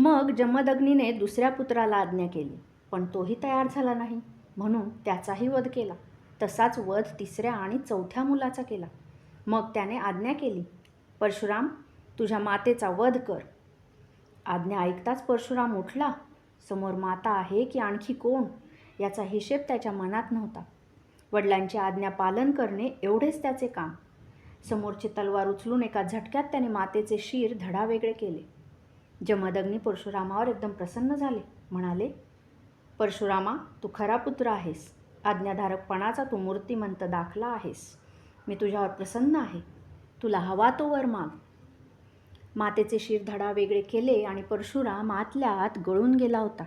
मग जमदग्नीने दुसऱ्या पुत्राला आज्ञा केली पण तोही तयार झाला नाही. म्हणून त्याचाही वध केला. तसाच वध तिसऱ्या आणि चौथ्या मुलाचा केला. मग त्याने आज्ञा केली परशुराम तुझ्या मातेचा वध कर. आज्ञा ऐकताच परशुराम उठला. समोर माता आहे की आणखी कोण? याचा हिशेब त्याच्या मनात नव्हता. वडिलांची आज्ञा पालन करणे एवढेच त्याचे काम. समोरची तलवार उचलून एका झटक्यात त्याने मातेचे शीर धडावेगळे केले. जमदग्नी परशुरामावर एकदम प्रसन्न झाले. म्हणाले परशुरामा तू खरा पुत्र आहेस. आज्ञाधारकपणाचा तू मूर्तिमंत दाखला आहेस. मी तुझ्यावर प्रसन्न आहे. तुला हवा तो वर माग. मातेचे शिरधडा वेगळे केले आणि परशुराम आतल्या आत गळून गेला होता.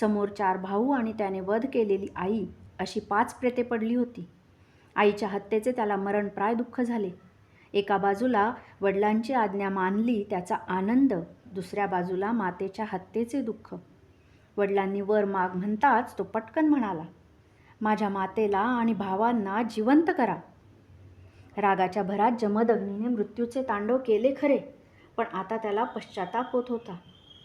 समोर चार भाऊ आणि त्याने वध केलेली आई अशी पाच प्रेते पडली होती. आईच्या हत्येचे त्याला मरणप्राय दुःख झाले. एका बाजूला वडिलांची आज्ञा मानली त्याचा आनंद दुसऱ्या बाजूला मातेच्या हत्येचे दुःख. वडिलांनी वर माग म्हणताच तो पटकन म्हणाला माझ्या मातेला आणि भावांना जिवंत करा. रागाच्या भरात जमदग्नीने मृत्यूचे तांडव केले खरे पण आता त्याला पश्चाताप होत होता.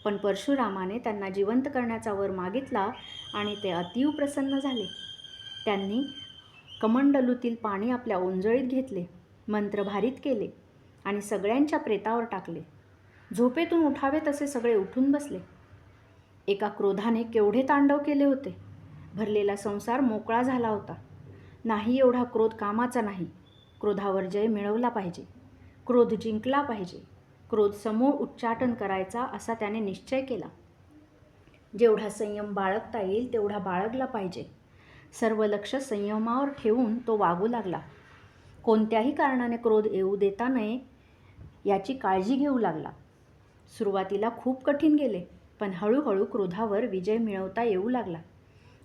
पण परशुरामाने त्यांना जिवंत करण्याचा वर मागितला आणि ते अतीव प्रसन्न झाले. त्यांनी कमंडलूतील पाणी आपल्या ओंजळीत घेतले मंत्र भारित केले आणि सगळ्यांच्या प्रेतावर टाकले. झोपेतून उठावे तसे सगळे उठून बसले. एका क्रोधाने केवढे तांडव केले होते. भरलेला संसार मोकळा झाला होता. नाही एवढा क्रोध कामाचा नाही. क्रोधावर जय मिळवला पाहिजे. क्रोध जिंकला पाहिजे. क्रोध समूळ उच्चाटन करायचा असा त्याने निश्चय केला. जेवढा संयम बाळगता येईल तेवढा बाळगला पाहिजे. सर्व लक्ष संयमावर ठेवून तो वागू लागला. कोणत्याही कारणाने क्रोध येऊ देता नये याची काळजी घेऊ लागला. सुरुवातीला खूप कठीण गेले पण हळूहळू क्रोधावर विजय मिळवता येऊ लागला.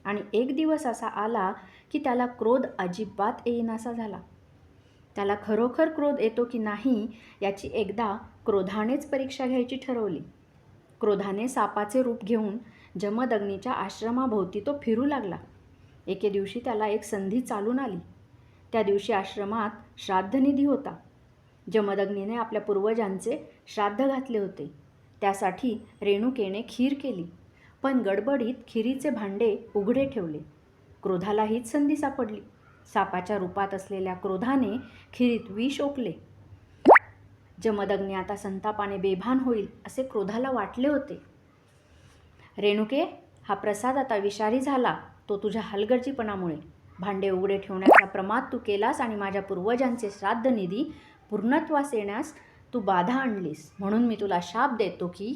आणि एक दिवस असा आला की त्याला क्रोध अजिबात येईनासा झाला. त्याला खरोखर क्रोध येतो की नाही याची एकदा क्रोधानेच परीक्षा घ्यायची ठरवली. क्रोधाने सापाचे रूप घेऊन जमदग्नीच्या आश्रमाभोवती तो फिरू लागला. एके दिवशी त्याला एक संधी चालून आली. त्या दिवशी आश्रमात श्राद्धनिधी होता. जमदग्नीने आपल्या पूर्वजांचे श्राद्ध घातले होते. त्यासाठी रेणुकेने खीर केली. पण गडबडीत खिरीचे भांडे उघडे ठेवले. क्रोधाला हीच संधी सापडली. सापाच्या रूपात असलेल्या क्रोधाने खिरीत विष ओकले. जमदग्नी आता संतापाने बेभान होईल असे क्रोधाला वाटले होते. रेणुके हा प्रसाद आता विषारी झाला. तो तुझ्या हलगर्जीपणामुळे. भांडे उघडे ठेवण्याचा प्रमाद तू केलास आणि माझ्या पूर्वजांचे श्राद्ध निधी पूर्णत्वास येण्यास तू बाधा आणलीस. म्हणून मी तुला शाप देतो की